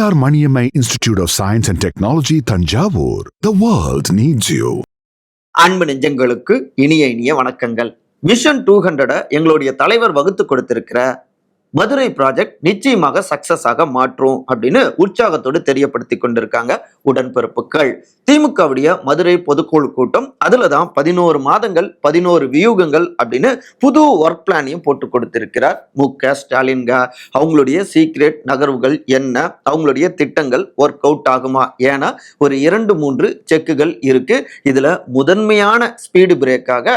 Periyar Maniammai institute of science and technology Thanjavur the world needs you அன்பு நெஞ்சங்களுக்கு இனிய இனிய வணக்கங்கள் மிஷன் டூ ஹண்ட்ரட எங்களுடைய தலைவர் வகுத்து கொடுத்திருக்கிற மதுரை ப்ராஜெக்ட் நிச்சயமாக சக்சஸ் ஆக மாற்றும் அப்படின்னு உற்சாகத்தோடு தெரியப்படுத்தி கொண்டிருக்காங்க உடன்பிறப்புகள். திமுகவுடைய மதுரை பொதுக்குழு கூட்டம் அதுல தான் பதினோரு மாதங்கள் பதினோரு வியூகங்கள் அப்படின்னு புது ஒர்க் பிளானையும் போட்டு கொடுத்திருக்கிறார் மு க ஸ்டாலின்க அவங்களுடைய சீக்ரெட் நகர்வுகள் என்ன? அவங்களுடைய திட்டங்கள் ஒர்க் அவுட் ஆகுமா? ஏன்னா ஒரு இரண்டு மூன்று செக்குகள் இருக்கு. இதுல முதன்மையான ஸ்பீடு பிரேக்காக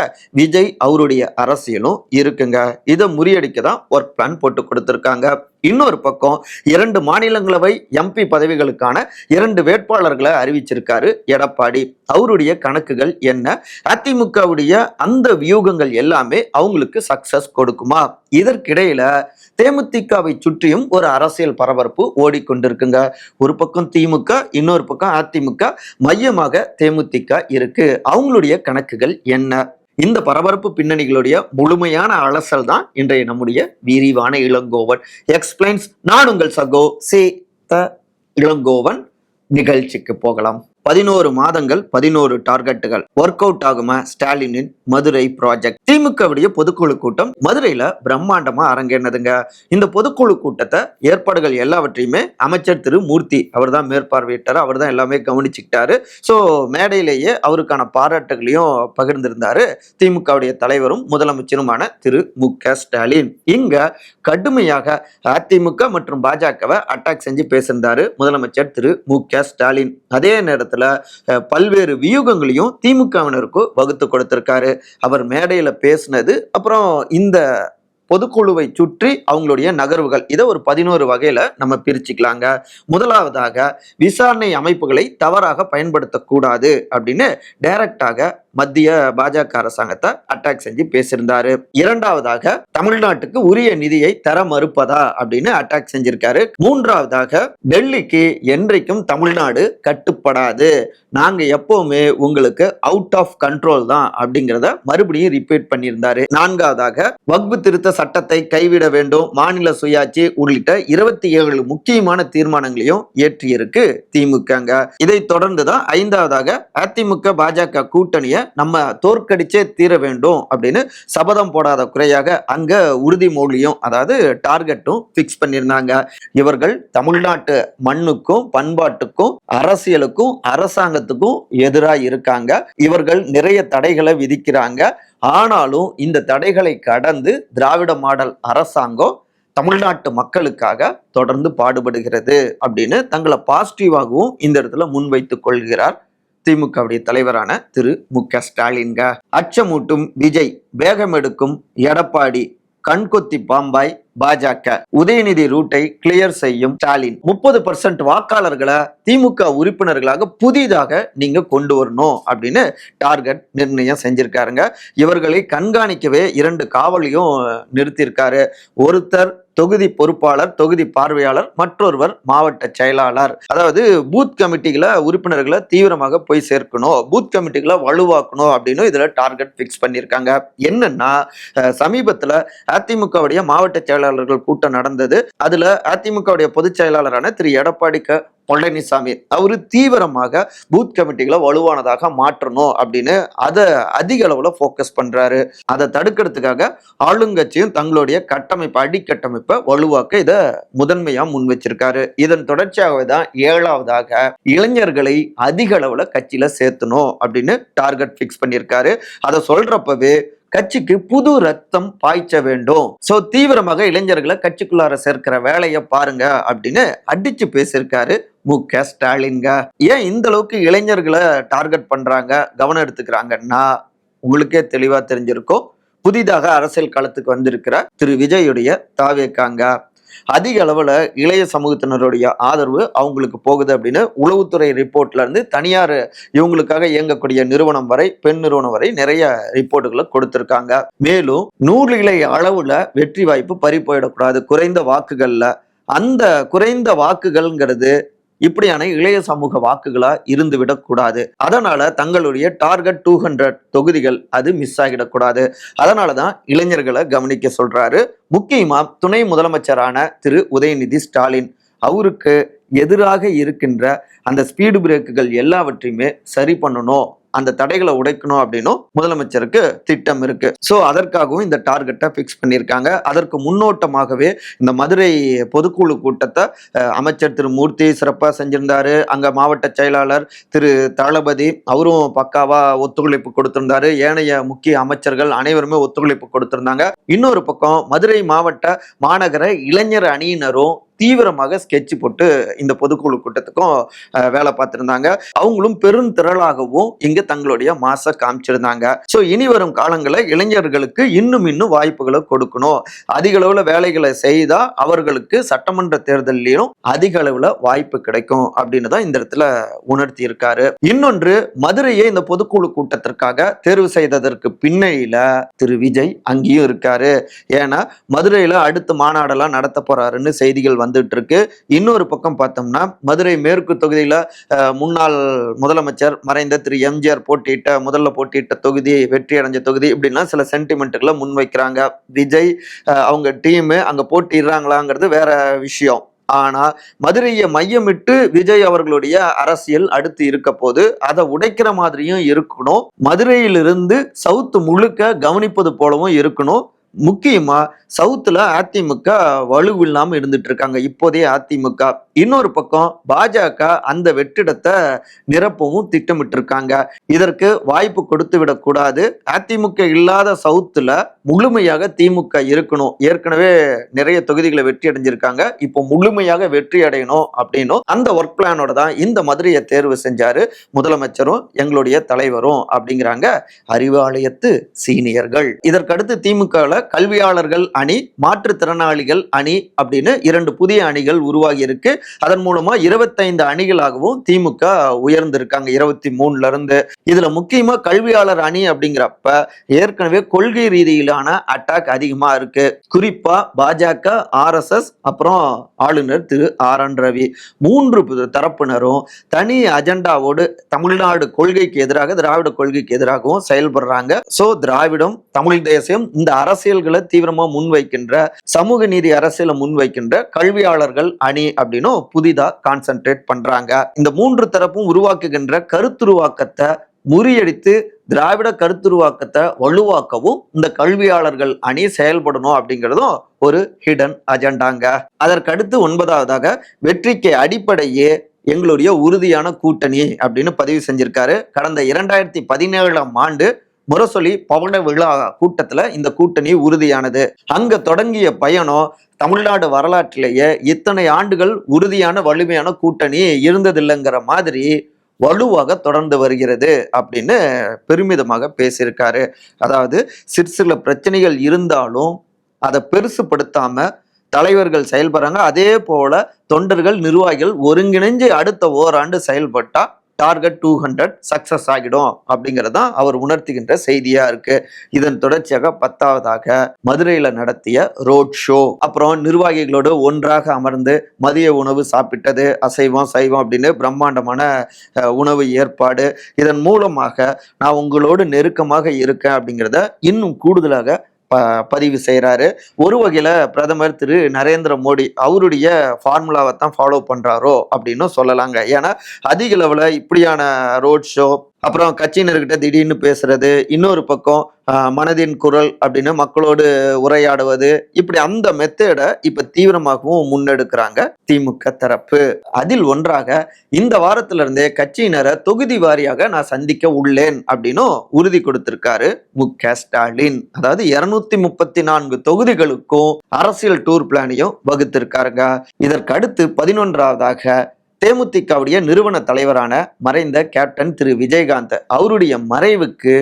விஜய் அவருடைய அரசியலும் இருக்குங்க. இதை முறியடிக்க தான் ஒர்க் பிளான் போட்டு கொடுத்திருக்காங்க. இன்னொரு பக்கம் இரண்டு மாநிலங்களவை எம்பி பதவிகளுக்கான இரண்டு வேட்பாளர்களை அறிவிச்சிருக்காரு எடப்பாடி. அவருடைய கணக்குகள் என்ன? அதிமுகவுடைய அந்த வியூகங்கள் எல்லாமே அவங்களுக்கு சக்சஸ் கொடுக்குமா? இதற்கிடையில தேமுதிகவை சுற்றியும் ஒரு அரசியல் பரபரப்பு ஓடிக்கொண்டிருக்குங்க. ஒரு பக்கம் திமுக இன்னொரு பக்கம் அதிமுக மையமாக தேமுதிக இருக்கு. அவங்களுடைய கணக்குகள் என்ன? இந்த பரபரப்பு பின்னணிகளுடைய முழுமையான அலசல் தான் இன்றைய நம்முடைய விரிவான இளங்கோவன். எக்ஸ்பிளைன்ஸ் நான் உங்கள் சகோ சே த இளங்கோவன். நிகழ்ச்சிக்கு போகலாம். பதினோரு மாதங்கள் பதினோரு டார்கெட்டுகள். ஒர்க் அவுட் ஆகுமா? ஸ்டாலினின் மதுரை ப்ராஜெக்ட் திமுகவுடைய பொதுக்குழு கூட்டம் மதுரையில பிரம்மாண்டமா அரங்கேனதுங்க இந்த பொதுக்குழு கூட்டத்தை ஏற்பாடுகள் எல்லாவற்றையுமே அமைச்சர் திரு மூர்த்தி அவர் தான் மேற்பார்வையிட்டார். அவர் தான் எல்லாமே கவனிச்சுக்கிட்டாரு. ஸோ மேடையிலேயே அவருக்கான பாராட்டுகளையும் பகிர்ந்திருந்தாரு திமுகவுடைய தலைவரும் முதலமைச்சருமான திரு மு க ஸ்டாலின். இங்க கடுமையாக அதிமுக மற்றும் பாஜகவை அட்டாக் செஞ்சு பேசியிருந்தாரு முதலமைச்சர் திரு மு க ஸ்டாலின். அதே நேரத்தில் பல்வேறு வியூகங்களையும் திமுகவினருக்கு வகுத்து கொடுத்திருக்காரு. அவர் மேடையில் பேசினது அப்புறம் இந்த பொதுக்குழுவை சுற்றி அவங்களுடைய நகர்வுகள். இதை ஒரு பதினோரு வகையில நம்ம பிரிச்சுக்கலாங்க. முதலாவதாக விசாரணை அமைப்புகளை தவறாக பயன்படுத்தக்கூடாது அப்படின்னு டைரக்டாக மத்திய பாஜக அரசாங்கத்தை அட்டாக் செஞ்சு பேசியிருந்தாரு. இரண்டாவதாக தமிழ்நாட்டுக்கு உரிய நிதியை தர மறுப்பதா அப்படின்னு அட்டாக் செஞ்சிருக்காரு. மூன்றாவதாக டெல்லிக்கு என்றைக்கும் தமிழ்நாடு கட்டுப்படாது. நாங்க எப்பவுமே உங்களுக்கு அவுட் ஆஃப் கண்ட்ரோல் தான் அப்படிங்கிறத மறுபடியும் ரிப்பீட் பண்ணியிருந்தாரு. நான்காவதாக வக்பு திருத்த சட்டத்தை கைவிட வேண்டும். மாநில சுயாட்சி உள்ளிட்ட இருபத்தி ஏழு முக்கியமான தீர்மானங்களையும் இயற்றியிருக்கு திமுகங்க. இதை தொடர்ந்து தான் ஐந்தாவதாக அதிமுக பாஜக கூட்டணியை நம்ம தோற்கடிச்சே தீர வேண்டும் அப்படின்னு சபதம் போடாத குறையாக அங்க உறுதிமொழியும் அதாவது டார்கெட்டும் பிக்ஸ் பண்ணியிருந்தாங்க. இவர்கள் தமிழ்நாட்டு மண்ணுக்கும் பண்பாட்டுக்கும் அரசியலுக்கும் அரசாங்கத்துக்கும் எதிராக இருக்காங்க. இவர்கள் நிறைய தடைகளை விதிக்கிறாங்க. ஆனாலும் இந்த தடைகளை கடந்து திராவிட மாடல் அரசாங்கம் தமிழ்நாட்டு மக்களுக்காக தொடர்ந்து பாடுபடுகிறது அப்படின்னு தங்களை பாசிட்டிவாகவும் இந்த இடத்துல முன்வைத்துக் கொள்கிறார். திமுகவுடைய தலைவரான திரு மு க ஸ்டாலின்க. அச்சமூட்டும் விஜய் வேகம் எடுக்கும் எடப்பாடி கண்கொத்தி பாம்பாய் பாஜக. உதயநிதி ரூட்டை கிளியர் செய்யும் ஸ்டாலின். முப்பது பர்சன்ட் வாக்காளர்களை திமுக உறுப்பினர்களாக புதிதாக நீங்க கொண்டு வரணும் அப்படின்னு டார்கெட் நிர்ணயம் செஞ்சிருக்காருங்க. இவர்களை கண்காணிக்கவே இரண்டு காவலையும் நிறுத்தியிருக்காரு. ஒருத்தர் தொகுதி பொறுப்பாளர் தொகுதி பார்வையாளர் மற்றொருவர் மாவட்ட செயலாளர். அதாவது பூத் கமிட்டிகளை உறுப்பினர்களை தீவிரமாக போய் சேர்க்கணும். பூத் கமிட்டிகளை வலுவாக்கணும் அப்படின்னு இதுல டார்கெட் ஃபிக்ஸ் பண்ணியிருக்காங்க. என்னன்னா சமீபத்துல அதிமுகவுடைய மாவட்ட செயலாளர்கள் கூட்டம் நடந்தது. அதுல அதிமுகவுடைய பொதுச் செயலாளரான திரு. எடப்பாடி க பழனிசாமி அவர் தீவிரமாக பூத் கமிட்டிகளை வலுவானதாக மாற்றணும் அப்படின்னு அதை அதிக அளவில் ஃபோக்கஸ் பண்ணுறாரு அதை தடுக்கிறதுக்காக ஆளுங்கட்சியும் தங்களுடைய கட்டமைப்பு அடிக்கட்டமைப்பை வலுவாக்க இதை முதன்மையாக முன் வச்சிருக்காரு. இதன் தொடர்ச்சியாகவே தான் ஏழாவதாக இளைஞர்களை அதிக அளவில் கட்சியில் சேர்த்தணும் அப்படின்னு டார்கெட் ஃபிக்ஸ் பண்ணியிருக்காரு. அதை சொல்கிறப்பவே கட்சிக்கு புது ரத்தம் பாய்ச்ச வேண்டும். சோ தீவிரமாக இளைஞர்களை கட்சிக்குள்ளார சேர்க்கிற வேலையை பாருங்க அப்படின்னு அடிச்சு பேசியிருக்காரு மு க ஸ்டாலின்க ஏன் இந்த அளவுக்கு இளைஞர்களை டார்கெட் பண்றாங்க கவனம் எடுத்துக்கிறாங்கன்னா உங்களுக்கே தெளிவா தெரிஞ்சிருக்கும். புதிதாக அரசியல் களத்துக்கு வந்திருக்கிற திரு விஜயுடைய தாவேக்காங்க. அதிக அளவில் இளைய சமூகத்தினருடைய ஆதரவு அவங்களுக்கு போகுது அப்படின்னு உளவுத்துறை ரிப்போர்ட்ல இருந்து தனியார் இவங்களுக்காக இயங்கக்கூடிய நிறுவனம் வரை பெண் நிறுவனம் வரை நிறைய ரிப்போர்ட்டுகளை கொடுத்திருக்காங்க. மேலும் நூறு இலை அளவுல வெற்றி வாய்ப்பு பறி போயிடக்கூடாது. குறைந்த வாக்குகள்ல. அந்த குறைந்த வாக்குகள்ங்கிறது இப்படியான இளைய சமூக வாக்குகளா இருந்து விடக்கூடாது அதனால தங்களுடைய டார்கெட் டூ ஹண்ட்ரட் தொகுதிகள் அது மிஸ் ஆகிடக்கூடாது. அதனாலதான் இளைஞர்களை கவனிக்க சொல்றாரு. முக்கியமா துணை முதலமைச்சரான திரு உதயநிதி ஸ்டாலின். அவருக்கு எதிராக இருக்கின்ற அந்த ஸ்பீடு பிரேக்குகள் எல்லாவற்றையுமே சரி பண்ணணும். அந்த தடைகளை உடைக்கணும் அப்படின்னும் முதலமைச்சருக்கு திட்டம் இருக்கு. ஸோ அதற்காகவும் இந்த டார்கெட்டை ஃபிக்ஸ் பண்ணியிருக்காங்க. அதற்கு முன்னோட்டமாகவே இந்த மதுரை பொதுக்குழு கூட்டத்தை அமைச்சர் திரு மூர்த்தி சிறப்பாக செஞ்சிருந்தாரு. அங்கே மாவட்ட செயலாளர் திரு தளபதி அவரும் பக்காவாக ஒத்துழைப்பு கொடுத்திருந்தாரு. ஏனைய முக்கிய அமைச்சர்கள் அனைவருமே ஒத்துழைப்பு கொடுத்திருந்தாங்க. இன்னொரு பக்கம் மதுரை மாவட்ட மாநகர இளைஞர் அணியினரும் தீவிரமாக ஸ்கெட்ச் போட்டு இந்த பொதுக்குழு கூட்டத்துக்கும் வேலை பார்த்துருந்தாங்க. அவங்களும் பெருந்திரளாகவும் இங்க தங்களுடைய மாச காமிச்சிருந்தாங்க. ஸோ இனி வரும் காலங்களில் இளைஞர்களுக்கு இன்னும் இன்னும் வாய்ப்புகளை கொடுக்கணும். அதிக அளவில் வேலைகளை செய்தால் அவர்களுக்கு சட்டமன்ற தேர்தலிலும் அதிக அளவில் வாய்ப்பு கிடைக்கும் அப்படின்னு தான் இந்த இடத்துல உணர்த்தி இருக்காரு இன்னொன்று மதுரையை இந்த பொதுக்குழு கூட்டத்திற்காக தேர்வு செய்ததற்கு பின்னணியில திரு. விஜய் அங்கேயும் இருக்காரு. ஏன்னா மதுரையில அடுத்த மாநாடெல்லாம் நடத்த போறாருன்னு செய்திகள் வந்து வந்துட்டு இருக்கு இன்னொரு பக்கம் பார்த்தோம்னா மதுரை மேற்கு தொகுதியில முன்னாள் முதலமைச்சர் மறைந்த திரு. எம்ஜிஆர் போட்டியிட்ட முதல்ல போட்டியிட்ட தொகுதி வெற்றி அடைஞ்ச தொகுதி இப்படின்லாம் சில சென்டிமெண்ட்டுகளை முன்வைக்கிறாங்க. விஜய் அவங்க டீமு அங்க போட்டிடுறாங்களாங்கிறது வேற விஷயம். ஆனா மதுரையை மையமிட்டு விஜய் அவர்களுடைய அரசியல் அடுத்து இருக்க போது அதை உடைக்கிற மாதிரியும் இருக்கணும். மதுரையிலிருந்து சவுத் முழுக்க கவனிப்பது போலவும் இருக்கணும். முக்கியமாக சவுத்தில் அதிமுக வலுவில்லாமல் இருந்துட்டு இருக்காங்க இப்போதைய அதிமுக. இன்னொரு பக்கம் பாஜக அந்த வெற்றிடத்தை நிரப்பவும் திட்டமிட்டு இருக்காங்க இதற்கு வாய்ப்பு கொடுத்து விடக்கூடாது. அதிமுக இல்லாத சவுத்தில் முழுமையாக திமுக இருக்கணும். ஏற்கனவே நிறைய தொகுதிகளை வெற்றி அடைஞ்சிருக்காங்க. இப்போ முழுமையாக வெற்றி அடையணும் அப்படின்னும் அந்த ஒர்க் பிளானோட தான் இந்த மதுரையை தேர்வு செஞ்சாரு முதலமைச்சரும் எங்களுடைய தலைவரும் அப்படிங்கிறாங்க அறிவாலயத்து சீனியர்கள். இதற்கடுத்து திமுகவில் கல்வியாளர்கள் அணி மாற்றுத்திறனாளிகள் அணி அப்படின்னு இரண்டு புதிய அணிகள் உருவாகி இருக்கு அதன் மூலமா இருபத்தைந்து அணிகளாகவும் திமுக உயர்ந்திருக்காங்க. இருபத்தி மூணுல இருந்து இதுல முக்கியமா கல்வியாளர் அணி அப்படிங்கிறப்ப ஏற்கனவே கொள்கை ரீதியிலான அட்டாக் அதிகமா இருக்கு. குறிப்பா பாஜக ஆர்எஸ்எஸ் அப்புறம் ஆளுநர் திரு ஆர் என் ரவி. மூன்று தரப்பினரும் தனி அஜெண்டாவோடு தமிழ்நாடு கொள்கைக்கு எதிராக திராவிட கொள்கைக்கு எதிராகவும் செயல்படுறாங்க. சோ திராவிடம் தமிழ் தேசியம் இந்த அரசியல்களை தீவிரமா முன்வைக்கின்ற சமூக நீதி அரசியலை முன்வைக்கின்ற கல்வியாளர்கள் அணி அப்படின்னும் புதிதா கான்சென்ட்ரேட் பண்றாங்க. இந்த மூன்று தரப்பும் உருவாக்குகின்ற கருத்துருவாக்கத்தை முறியடித்து திராவிட கருத்துருவாக்கத்தை வலுவாக்கவும் இந்த கல்வியாளர்கள் அணி செயல்படணும் அப்படிங்கிறதும் ஒரு ஹிடன் அஜெண்டாங்க அதற்கடுத்து ஒன்பதாவதாக வெற்றிக்கு அடிப்படையே எங்களுடைய உறுதியான கூட்டணி அப்படின்னு பதிவு செஞ்சிருக்காரு. கடந்த இரண்டாயிரத்தி பதினேழாம் ஆண்டு முரசொலி பவன விழா கூட்டத்துல இந்த கூட்டணி உறுதியானது. அங்க தொடங்கிய பயணம் தமிழ்நாடு வரலாற்றிலேயே இத்தனை ஆண்டுகள் உறுதியான வலிமையான கூட்டணி இருந்ததில்லைங்கிற மாதிரி வலுவாக தொடர்ந்து வருகிறது அப்படின்னு பெருமிதமாக பேசியிருக்காரு. அதாவது சிறு சில பிரச்சனைகள் இருந்தாலும் அதை பெருசுப்படுத்தாம தலைவர்கள் செயல்படுறாங்க. அதே போல தொண்டர்கள் நிர்வாகிகள் ஒருங்கிணைஞ்சு அடுத்த ஓராண்டு செயல்பட்டா டார்கெட் டூ ஹண்ட்ரட் சக்சஸ் ஆகிடும் அப்படிங்கிறது தான் அவர் உணர்த்துகின்ற செய்தியாக இருக்கு. இதன் தொடர்ச்சியாக பத்தாவதாக மதுரையில் நடத்திய ரோட் ஷோ அப்புறம் நிர்வாகிகளோடு ஒன்றாக அமர்ந்து மதிய உணவு சாப்பிட்டது அசைவம் சைவம் அப்படின்னு பிரம்மாண்டமான உணவு ஏற்பாடு. இதன் மூலமாக நான் உங்களோடு நெருக்கமாக இருக்கேன் அப்படிங்கிறத இன்னும் கூடுதலாக ப பதிவு செய்கிறாரு ஒரு வகையில் பிரதமர் திரு நரேந்திர மோடி அவருடைய ஃபார்முலாவை தான் ஃபாலோ பண்ணுறாரோ அப்படின்னும் சொல்லலாங்க. ஏன்னா அதிக அளவில் இப்படியான ரோட் ஷோ அப்புறம் கட்சியினர்கிட்ட திடீர்னு பேசுறது இன்னொரு பக்கம் மனதின் குரல் அப்படின்னு மக்களோடு உரையாடுவது இப்படி அந்த மெத்தேடை இப்ப தீவிரமாகவும் முன்னெடுக்கிறாங்க திமுக தரப்பு. அதில் ஒன்றாக இந்த வாரத்துல இருந்தே கட்சியினரை தொகுதி வாரியாக நான் சந்திக்க உள்ளேன் அப்படின்னும் உறுதி கொடுத்திருக்காரு மு க ஸ்டாலின். அதாவது இருநூத்தி முப்பத்தி நான்கு தொகுதிகளுக்கும் அரசியல் டூர் பிளானையும் வகுத்திருக்காருங்க. இதற்கு அடுத்து பதினொன்றாவதாக தேமுதிகவுடைய நிறுவன தலைவரான மறைந்த கேப்டன் திரு விஜயகாந்த் அவருடைய மறைவுக்கு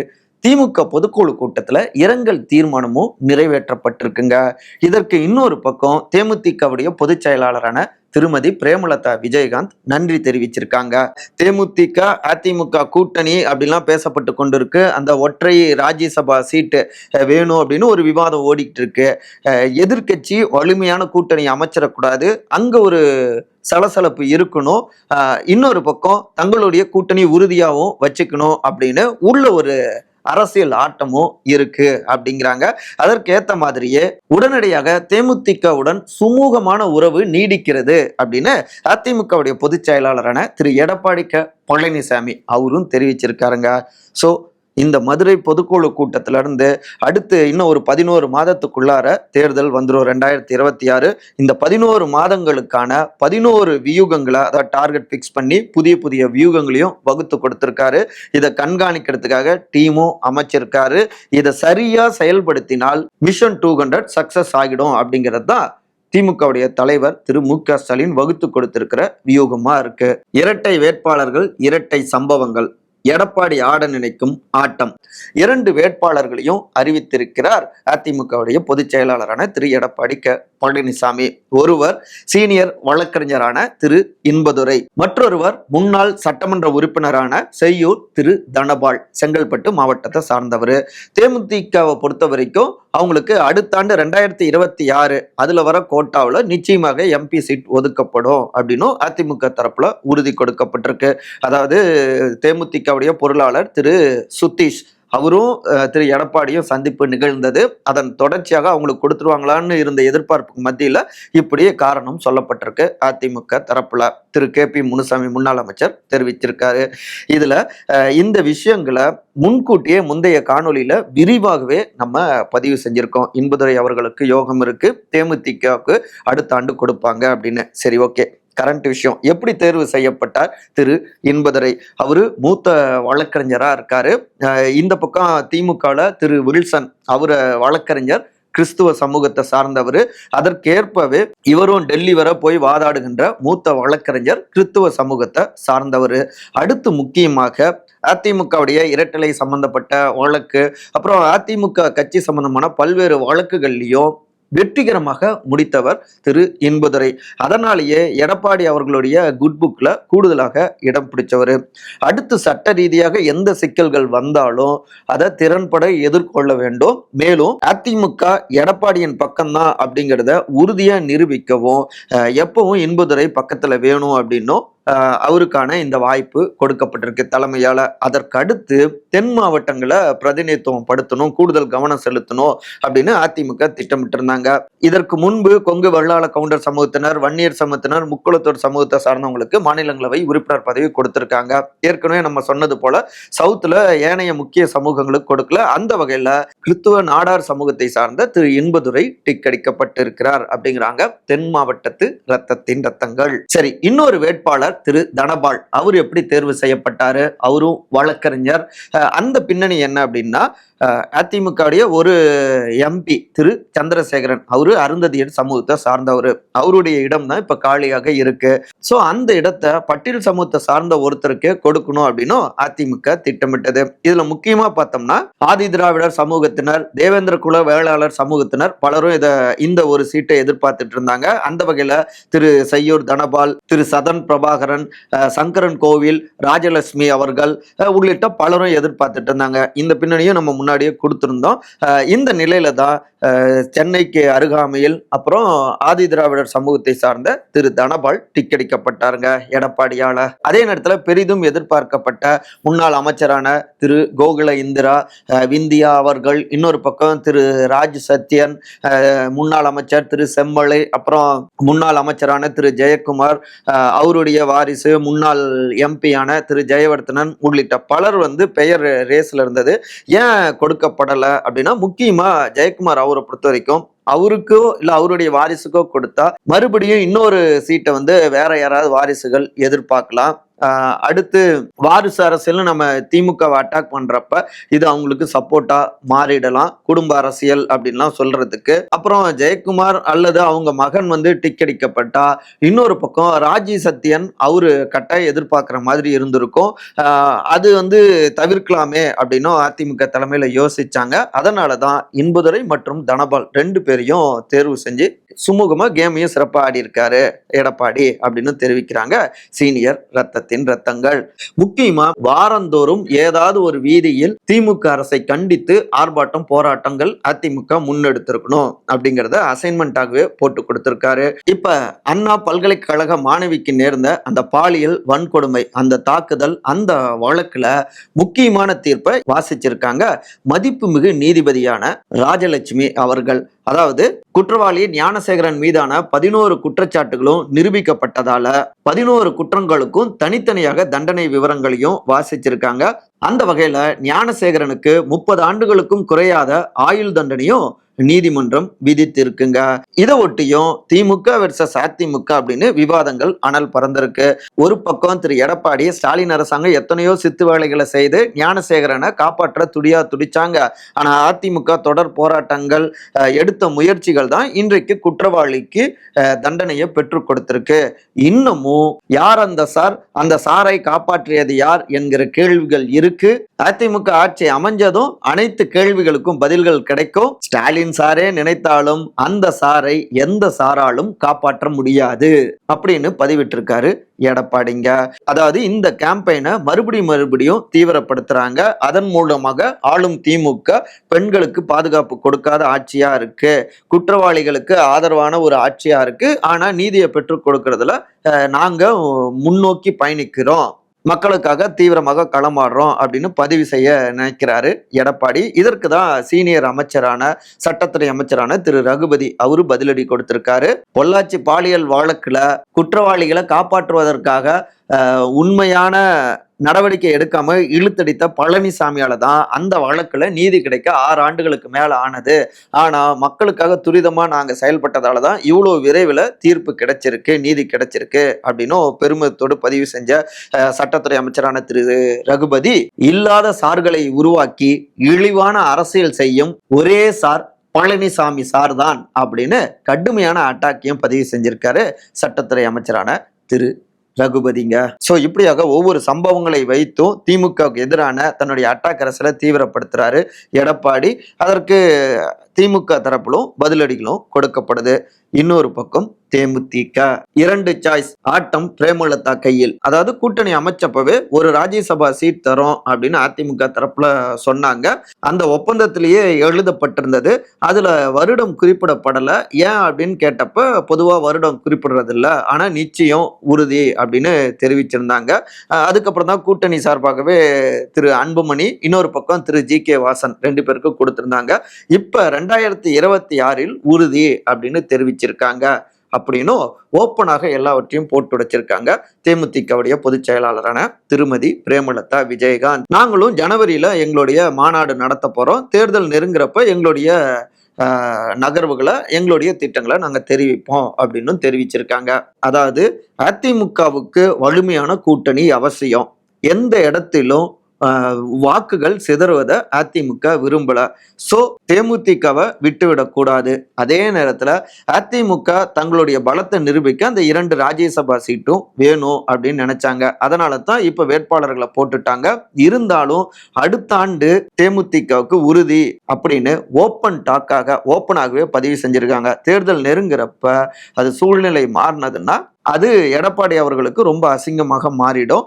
திமுக பொதுக்குழு கூட்டத்தில் இரங்கல் தீர்மானமும் நிறைவேற்றப்பட்டிருக்குங்க. இதற்கு இன்னொரு பக்கம் தேமுதிகவுடைய பொதுச் செயலாளரான திருமதி பிரேமலதா விஜயகாந்த் நன்றி தெரிவிச்சிருக்காங்க. தேமுதிக அதிமுக கூட்டணி அப்படிலாம் பேசப்பட்டு கொண்டிருக்கு. அந்த ஒற்றை ராஜ்யசபா சீட்டு வேணும் அப்படின்னு ஒரு விவாதம் ஓடிக்கிட்டு இருக்கு. எதிர்கட்சி எதிர்க்கட்சி வலிமையான கூட்டணி அமைச்சிடக்கூடாது. அங்கே ஒரு சலசலப்பு இருக்கணும். இன்னொரு பக்கம் தங்களுடைய கூட்டணி உறுதியாகவும் வச்சுக்கணும் அப்படின்னு உள்ள ஒரு அரசியல் ஆட்டமும் இருக்கு அப்படிங்கிறாங்க. அதற்கேத்த மாதிரியே உடனடியாக தேமுதிகவுடன் சுமூகமான உறவு நீடிக்கிறது அப்படின்னு அதிமுகவுடைய பொதுச் செயலாளரான திரு. எடப்பாடி க. பழனிசாமி அவரும் தெரிவிச்சிருக்காருங்க. ஸோ இந்த மதுரை பொதுக்குழு கூட்டத்திலிருந்து அடுத்து இன்னும் ஒரு பதினோரு மாதத்துக்குள்ளார தேர்தல் வந்துடும் ரெண்டாயிரத்தி இருபத்தி ஆறு இந்த பதினோரு மாதங்களுக்கான பதினோரு வியூகங்களை அதாவது டார்கெட் ஃபிக்ஸ் பண்ணி புதிய புதிய வியூகங்களையும் வகுத்து கொடுத்துருக்காரு. இதை கண்காணிக்கிறதுக்காக டீமும் அமைச்சிருக்காரு. இதை சரியா செயல்படுத்தினால் மிஷன் டூ ஹண்ட்ரட் சக்சஸ் ஆகிடும் அப்படிங்கிறது தான் திமுகவுடைய தலைவர் திரு மு க ஸ்டாலின் வகுத்து கொடுத்திருக்கிற வியூகமா இருக்கு. இரட்டை வேட்பாளர்கள் இரட்டை சம்பவங்கள். எடப்பாடி ஆட நினைக்கும் ஆட்டம். இரண்டு வேட்பாளர்களையும் அறிவித்திருக்கிறார் அதிமுகவுடைய பொதுச் செயலாளரான திரு. எடப்பாடி க. பழனிசாமி. ஒருவர் சீனியர் வழக்கறிஞரான திரு. இன்பதுரை. மற்றொருவர் முன்னாள் சட்டமன்ற உறுப்பினரான செய்யூர் திரு. தனபால் செங்கல்பட்டு மாவட்டத்தை சார்ந்தவர். தேமுதிகவை பொறுத்த வரைக்கும் அவங்களுக்கு அடுத்த ஆண்டு ரெண்டாயிரத்தி இருபத்தி ஆறு அதுல வர கோட்டாவில் நிச்சயமாக எம்பி சீட் ஒதுக்கப்படும் அப்படின்னும் அதிமுக தரப்புல உறுதி கொடுக்கப்பட்டிருக்கு. அதாவது தேமுதிகவுடைய பொருளாளர் திரு. சுதீஷ் அவரும் திரு எடப்பாடியும் சந்திப்பு நிகழ்ந்தது. அதன் தொடர்ச்சியாக அவங்களுக்கு கொடுத்துருவாங்களான்னு இருந்த எதிர்பார்ப்புக்கு மத்தியில் இப்படியே காரணம் சொல்லப்பட்டிருக்கு. அதிமுக தரப்புல திரு கே பி முனுசாமி முன்னாள் அமைச்சர் தெரிவிச்சிருக்காரு. இதுல இந்த விஷயங்களை முன்கூட்டியே முந்தைய காணொளியில விரிவாகவே நம்ம பதிவு செஞ்சிருக்கோம். இன்பதுரை அவர்களுக்கு யோகம் இருக்கு. தேமுதிகவுக்கு அடுத்த ஆண்டு கொடுப்பாங்க அப்படின்னு. சரி ஓகே. கரண்ட் விஷயம். எப்படி தேர்வு செய்யப்பட்டார்? திரு. இன்பதுரை. அவரு மூத்த வழக்கறிஞரா இருக்காரு. இந்த பக்கம் திமுகவில் திரு. வில்சன் அவர வழக்கறிஞர் கிறிஸ்துவ சமூகத்தை சார்ந்தவர். அதற்கேற்பவே இவரும் டெல்லி வரை போய் வாதாடுகின்ற மூத்த வழக்கறிஞர் கிறிஸ்துவ சமூகத்தை சார்ந்தவர். அடுத்து முக்கியமாக அதிமுகவுடைய இரட்டலை சம்பந்தப்பட்ட வழக்கு அப்புறம் அதிமுக கட்சி சம்பந்தமான பல்வேறு வழக்குகள்லையும் வெற்றிகரமாக முடித்தவர் திரு இன்பதுரை. அதனாலேயே எடப்பாடி அவர்களுடைய குட் புக்ல கூடுதலாக இடம் பிடிச்சவர். அடுத்து சட்ட ரீதியாக எந்த சிக்கல்கள் வந்தாலும் அதை திறன்பட எதிர்கொள்ள வேண்டும். மேலும் அதிமுக எடப்பாடியின் பக்கம்தான் அப்படிங்கிறத உறுதியா நிரூபிக்கவும் அஹ், எப்பவும் இன்பதுரை பக்கத்துல வேணும் அப்படின்னும் அவருக்கான இந்த வாய்ப்பு கொடுக்கப்பட்டிருக்கு. தலைமையால அதற்கடுத்து தென் மாவட்டங்களை பிரதிநிதித்துவம் படுத்தணும் கூடுதல் கவனம் செலுத்தணும் அப்படின்னு அதிமுக திட்டமிட்டிருந்தாங்க. இதற்கு முன்பு கொங்கு வெள்ளாள கவுண்டர் சமூகத்தினர் வன்னியர் சமூகத்தினர் முக்குளத்தூர் சமூகத்தை சார்ந்தவங்களுக்கு மாநிலங்களவை உறுப்பினர் பதவி கொடுத்திருக்காங்க. ஏற்கனவே நம்ம சொன்னது போல சவுத்துல ஏனைய முக்கிய சமூகங்களுக்கு கொடுக்கல. அந்த வகையில கிறிஸ்துவ நாடார் சமூகத்தை சார்ந்த திரு இன்பதுரை டிக்கடிக்கப்பட்டிருக்கிறார் அப்படிங்கிறாங்க தென் மாவட்டத்து ரத்தத்தின் ரத்தங்கள். சரி இன்னொரு வேட்பாளர் திரு தனபால். அவர் எப்படி தேர்வு செய்யப்பட்டாரு? அவரும் வழக்கறிஞர். அந்த பின்னணி என்ன அப்படின்னா அதிமுகவுடைய ஒரு எம்பி திரு சந்திரசேகரன். அவரு அருந்ததியர் சமூகத்தை சார்ந்தவர். அவருடைய இடம் தான் இப்ப காலியாக இருக்கு. ஸோ அந்த இடத்தை பட்டியல் சமூகத்தை சார்ந்த ஒருத்தருக்கு கொடுக்கணும் அப்படின்னும் அதிமுக திட்டமிட்டது. இதுல முக்கியமா பார்த்தோம்னா ஆதி திராவிடர் சமூகத்தினர் தேவேந்திர குல வேளாளர் சமூகத்தினர் பலரும் இதை இந்த ஒரு சீட்டை எதிர்பார்த்துட்டு இருந்தாங்க. அந்த வகையில திரு செய்யூர் தனபால் திரு சதன் பிரபாகரன் சங்கரன் கோவில் ராஜலட்சுமி அவர்கள் உள்ளிட்ட பலரும் எதிர்பார்த்துட்டு இருந்தாங்க இந்த பின்னணியும் நம்ம முன்னாடியே கொடுத்திருந்தோம். இந்த நிலையில தான் சென்னைக்கு அருகாமையில் அப்புறம் ஆதி திராவிடர் சமூகத்தை சார்ந்த திரு தனபால் டிக்கெடிக்கப்பட்டாருங்க எடப்பாடியால. அதே நேரத்தில் பெரிதும் எதிர்பார்க்கப்பட்ட முன்னாள் அமைச்சரான திரு கோகுல இந்திரா விந்தியா அவர்கள் இன்னொரு பக்கம் திரு ராஜ் சத்யன் முன்னாள் அமைச்சர் திரு செம்மலை அப்புறம் முன்னாள் அமைச்சரான திரு ஜெயக்குமார் அவருடைய வாரிசு முன்னாள் எம்பியான திரு. ஜெயவர்தனன் உள்ளிட்ட பலர் வந்து பெயர் ரேஸ்ல இருந்தது. ஏன் கொடுக்கப்படலை அப்படின்னா முக்கியமா ஜெயக்குமார் அவரை பொறுத்த வரைக்கும் அவருக்கோ இல்லை அவருடைய வாரிசுக்கோ கொடுத்தா மறுபடியும் இன்னொரு சீட்டை வந்து வேற யாராவது வாரிசுகள் எதிர்பார்க்கலாம். அடுத்து வாரிசு அரசியல்னு நம்ம திமுகவை அட்டாக் பண்றப்ப இது அவங்களுக்கு சப்போர்ட்டா மாறிடலாம். குடும்ப அரசியல் அப்படின்லாம் சொல்றதுக்கு. அப்புறம் ஜெயக்குமார் அல்லது அவங்க மகன் வந்து டிக்கெடிக்கப்பட்டா இன்னொரு பக்கம் ராஜி சத்யன் அவரு கட்டாயம் எதிர்பார்க்குற மாதிரி இருந்திருக்கும். அது வந்து தவிர்க்கலாமே அப்படின்னும் அதிமுக தலைமையில யோசிச்சாங்க. அதனால தான் இன்புதுரை மற்றும் தனபால் ரெண்டு பேரையும் தேர்வு செஞ்சு சுமூகமாக கேமையும் சிறப்பாக ஆடி இருக்காரு எடப்பாடி அப்படின்னு தெரிவிக்கிறாங்க. சீனியர் ரத்தத்தின் ரத்தங்கள். முக்கியமா வாரந்தோறும் ஏதாவது ஒரு வீதியில் திமுக அரசை கண்டித்து ஆர்ப்பாட்டம் போராட்டங்கள் அதிமுக முன்னெடுத்திருக்கணும் அப்படிங்கிறத அசைன்மெண்டாகவே போட்டு கொடுத்திருக்காரு. இப்ப அண்ணா பல்கலைக்கழக மாணவிக்கு நேர்ந்த அந்த பாலியல் வன்கொடுமை அந்த தாக்குதல் அந்த வழக்குல முக்கியமான தீர்ப்பை வாசிச்சிருக்காங்க. மதிப்புமிகு நீதிபதியான ராஜலட்சுமி அவர்கள். அதாவது குற்றவாளி ஞானசேகரன் மீதான பதினோரு குற்றச்சாட்டுகளும் நிரூபிக்கப்பட்டதால பதினோரு குற்றங்களுக்கும் தனித்தனியாக தண்டனை விவரங்களையும் வாசிச்சிருக்காங்க. அந்த வகையில ஞானசேகரனுக்கு முப்பது ஆண்டுகளுக்கும் குறையாத ஆயுள் தண்டனையும் நீதிமன்றம் விதித்திருக்குங்க. இதை ஒட்டியும் திமுக வெர்சஸ் அதிமுக அப்படின்னு விவாதங்கள் அனல் பறந்திருக்கு. ஒரு பக்கம் திரு. எடப்பாடி ஸ்டாலின் அரசாங்கம் எத்தனையோ சித்து வேலைகளை செய்து ஞானசேகரனை காப்பாற்ற துடியா துடிச்சாங்க. ஆனா அதிமுக தொடர் போராட்டங்கள் எடுத்த முயற்சிகள் தான் இன்றைக்கு குற்றவாளிக்கு தண்டனையை பெற்றுக் கொடுத்திருக்கு. இன்னமும் யார் அந்த சார்? அந்த சாரை காப்பாற்றியது யார்? என்கிற கேள்விகள் இருக்கு. அதிமுக ஆட்சி அமைஞ்சதும் அனைத்து கேள்விகளுக்கும் பதில்கள் கிடைக்கும். ஸ்டாலின் சாரே நினைத்தாலும் அந்த சாரை எந்த சாராலும் காப்பாற்ற முடியாது அப்படின்னு பதிவிட்டிருக்காரு எடப்பாடிங்க. அதாவது இந்த கேம்பெயினை மறுபடியும் மறுபடியும் தீவிரப்படுத்துறாங்க. அதன் மூலமாக ஆளும் திமுக பெண்களுக்கு பாதுகாப்பு கொடுக்காத ஆட்சியா இருக்கு. குற்றவாளிகளுக்கு ஆதரவான ஒரு ஆட்சியா இருக்கு. ஆனா நீதியை பெற்றுக் கொடுக்கறதுல நாங்க முன்னோக்கி பயணிக்கிறோம். மக்களுக்காக தீவிரமாக களமாடுறோம் அப்படின்னு பதிவு செய்ய நினைக்கிறாரு எடப்பாடி. இதற்கு தான் சீனியர் அமைச்சரான சட்டத்துறை அமைச்சரான திரு ரகுபதி அவரு பதிலடி கொடுத்திருக்காரு. பொள்ளாச்சி பாலியல் வழக்குல குற்றவாளிகளை காப்பாற்றுவதற்காக உண்மையான நடவடிக்கை எடுக்காம இழுத்தடித்த பழனிசாமியால தான் அந்த வழக்குல நீதி கிடைக்க ஆறு ஆண்டுகளுக்கு மேல ஆனது. ஆனா மக்களுக்காக துரிதமா நாங்க செயல்பட்டதால தான் இவ்வளோ விரைவில் தீர்ப்பு கிடைச்சிருக்கு நீதி கிடைச்சிருக்கு அப்படின்னும் பெருமிதத்தோடு பதிவு செஞ்ச சட்டத்துறை அமைச்சரான திரு. ரகுபதி இல்லாத சார்களை உருவாக்கி இழிவான அரசியல் செய்யும் ஒரே சார் பழனிசாமி சார் தான் அப்படின்னு கடுமையான அட்டாக்கையும் பதிவு செஞ்சிருக்காரு சட்டத்துறை அமைச்சரான திரு. ரகுபதிங்க. ஸோ இப்படியாக ஒவ்வொரு சம்பவங்களை வைத்தும் திமுகவுக்கு எதிரான தன்னுடைய அட்டாக் அரசில் தீவிரப்படுத்துறாரு எடப்பாடி. அதற்கு திமுக தரப்பிலும் பதிலடிகளும் கொடுக்கப்படுது. இன்னொரு பக்கம் தேமுதிக இரண்டு சாய்ஸ் ஆட்டம் பிரேமலதா கையில். அதாவது கூட்டணி அமைச்சப்பவே ஒரு ராஜ்யசபா சீட் தரும் அப்படின்னு அதிமுக தரப்புல சொன்னாங்க. அந்த ஒப்பந்தத்திலேயே எழுதப்பட்டிருந்தது. அதுல வருடம் குறிப்பிடப்படலை. ஏன் அப்படின்னு கேட்டப்ப பொதுவா வருடம் குறிப்பிடுறது இல்லை ஆனா நிச்சயம் உறுதி அப்படின்னு தெரிவிச்சிருந்தாங்க. அதுக்கப்புறம் தான் கூட்டணி சார்பாகவே திரு அன்புமணி இன்னொரு பக்கம் திரு ஜி கே வாசன் ரெண்டு பேருக்கும் கொடுத்திருந்தாங்க. இப்ப ரெண்டாயிரத்தி இருபத்தி ஆறில் உறுதி அப்படின்னு தெரிவிச்சிருக்காங்க. அப்படின்னும் ஓப்பனாக எல்லாவற்றையும் போட்டு உடைச்சிருக்காங்க. தேமுதிகவுடைய பொதுச் செயலாளரான திருமதி பிரேமலதா விஜயகாந்த். நாங்களும் ஜனவரியில எங்களுடைய மாநாடு நடத்த போறோம். தேர்தல் நெருங்குறப்ப எங்களுடைய நகர்வுகளை எங்களுடைய திட்டங்களை நாங்கள் தெரிவிப்போம் அப்படின்னு தெரிவிச்சிருக்காங்க. அதாவது அதிமுகவுக்கு வலிமையான கூட்டணி அவசியம். எந்த இடத்திலும் வாக்குகள் சிதறுவதை அதிமுக விரும்பல. ஸோ தேமுதிகவை விட்டுவிடக்கூடாது அதே நேரத்தில் அதிமுக தங்களுடைய பலத்தை நிரூபிக்க அந்த இரண்டு ராஜ்யசபா சீட்டும் வேணும் அப்படின்னு நினைச்சாங்க. அதனால தான் இப்போ வேட்பாளர்களை போட்டுட்டாங்க. இருந்தாலும் அடுத்த ஆண்டு தேமுதிகவுக்கு உறுதி அப்படின்னு ஓப்பன் டாக்காக ஓப்பனாகவே பதிவு செஞ்சிருக்காங்க. தேர்தல் நெருங்குறப்ப அது சூழ்நிலை மாறினதுன்னா அது எடப்பாடி அவர்களுக்கு ரொம்ப அசிங்கமாக மாறிடும்.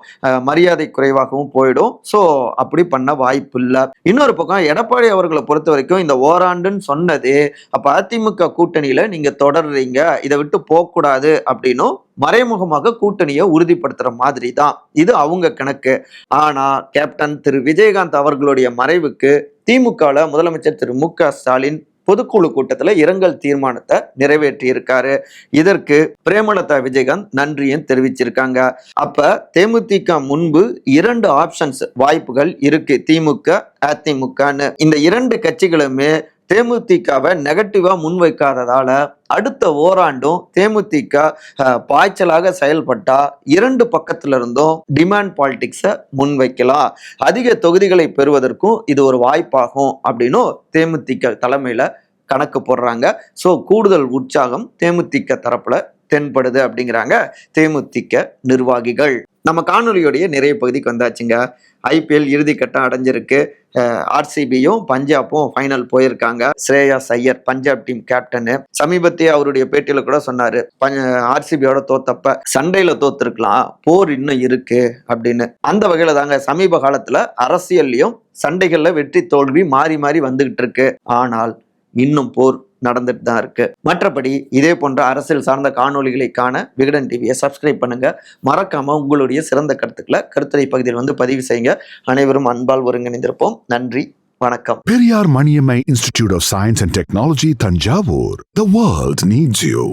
மரியாதை குறைவாகவும் போயிடும். ஸோ அப்படி பண்ண வாய்ப்பு இல்லை இன்னொரு பக்கம் எடப்பாடி அவர்களை பொறுத்த வரைக்கும் இந்த ஓராண்டுன்னு சொன்னது அப்போ அதிமுக கூட்டணியில் நீங்கள் தொடர்றீங்க இதை விட்டு போகக்கூடாது அப்படின்னும் மறைமுகமாக கூட்டணியை உறுதிப்படுத்துற மாதிரி தான். இது அவங்க கணக்கு. ஆனா கேப்டன் திரு. விஜயகாந்த் அவர்களுடைய மறைவுக்கு திமுகவில் முதலமைச்சர் திரு. மு. க. ஸ்டாலின் பொதுக்குழு கூட்டத்தில் இரங்கல் தீர்மானத்தை நிறைவேற்றியிருக்காரு. இதற்கு பிரேமலதா விஜயகாந்த் நன்றியும் தெரிவிச்சிருக்காங்க. அப்ப தேமுதிக முன்பு இரண்டு ஆப்ஷன்ஸ் வாய்ப்புகள் இருக்கு. திமுக அதிமுகன்னு. இந்த இரண்டு கட்சிகளுமே தேமுதிகவை நெகட்டிவாக முன்வைக்காததால் அடுத்த ஓராண்டும் தேமுதிக பாய்ச்சலாக செயல்பட்டா இரண்டு பக்கத்துல இருந்தும் டிமாண்ட் பாலிடிக்ஸை முன்வைக்கலாம். அதிக தொகுதிகளை பெறுவதற்கும் இது ஒரு வாய்ப்பாகும் அப்படின்னும் தேமுதிக தலைமையில கணக்கு போடுறாங்க. ஸோ கூடுதல் உற்சாகம் தேமுதிக தரப்புல தென்படுது அப்படிங்கிறாங்க தேமுதிக நிர்வாகிகள். நம்ம காணொலியோடைய நிறைய பகுதிக்கு வந்தாச்சுங்க. ஐபிஎல் இறுதிக்கட்டம் அடைஞ்சிருக்கு. ஆர்சிபியும் பஞ்சாப்பும் ஃபைனல் போயிருக்காங்க. ஸ்ரேயா ஐயர் பஞ்சாப் டீம் கேப்டனு சமீபத்திய அவருடைய பேட்டியில கூட சொன்னாரு. ஆர்சிபியோட தோத்தப்ப சண்டையில தோத்துருக்கலாம். போர் இன்னும் இருக்கு அப்படின்னு. அந்த வகையில தாங்க சமீப காலத்துல அரசியல்லையும் சண்டைகள்ல வெற்றி தோல்வி மாறி மாறி வந்துகிட்டு இருக்கு. ஆனால் இன்னும் போர் நடந்துட்டு தான் இருக்கு. மற்றபடி இதே போன்ற அரசியல் சார்ந்த காணொலிகளை காண விகடன் டிவியை சப்ஸ்கிரைப் பண்ணுங்க. மறக்காம உங்களுடைய சிறந்த கருத்துக்களை கருத்துரை பகுதியில் வந்து பதிவு செய்யுங்க. அனைவரும் அன்பால் ஒருங்கிணைந்திருப்போம். நன்றி வணக்கம். Periyar Maniammai institute of science and technology Thanjavur. The world needs you